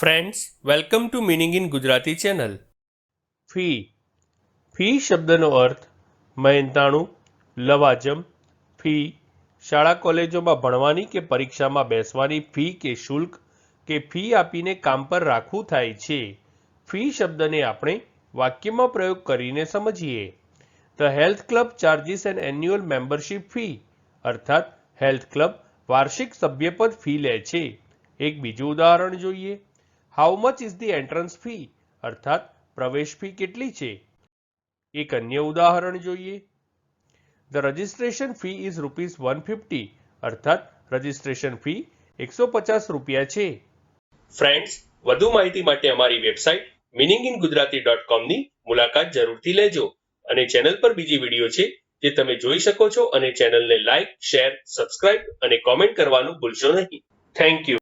Friends welcome to meaning in Gujarati channel fee fee શબ્દનો અર્થ મહેનતાણું લવાજમ, fee. શાળા કોલેજોમાં ભણવાની કે પરીક્ષામાં બેસવાની ફી કે શુલ્ક કે ફી આપીને કામ પર રાખવું થાય છે. ફી શબ્દને આપણે વાક્યમાં પ્રયોગ કરીને સમજીએ. The health club charges an annual membership fee અર્થાત હેલ્થ ક્લબ વાર્ષિક સભ્યપદ ફી લે છે. એક બીજું ઉદાહરણ જોઈએ. How much is the entrance fee અર્થાત, પ્રવેશ ફી કેટલી છે? એક અન્ય ઉદાહરણ જોઈએ. The registration fee is rupees one fifty અર્થાત રજિસ્ટ્રેશન ફી એકસો પચાસ રૂપિયા છે. ફ્રેન્ડ્સ વધુ માહિતી માટે અમારી website meaning in Gujarati dot કોમની મુલાકાત જરૂરથી લેજો અને ચેનલ પર બીજી વીડિયો છે જે તમે જોઈ શકો છો અને ચેનલને લાઇક, શેર, સબસ્ક્રાઇબ અને કોમેન્ટ કરવાનું ભૂલશો નહીં. Thank you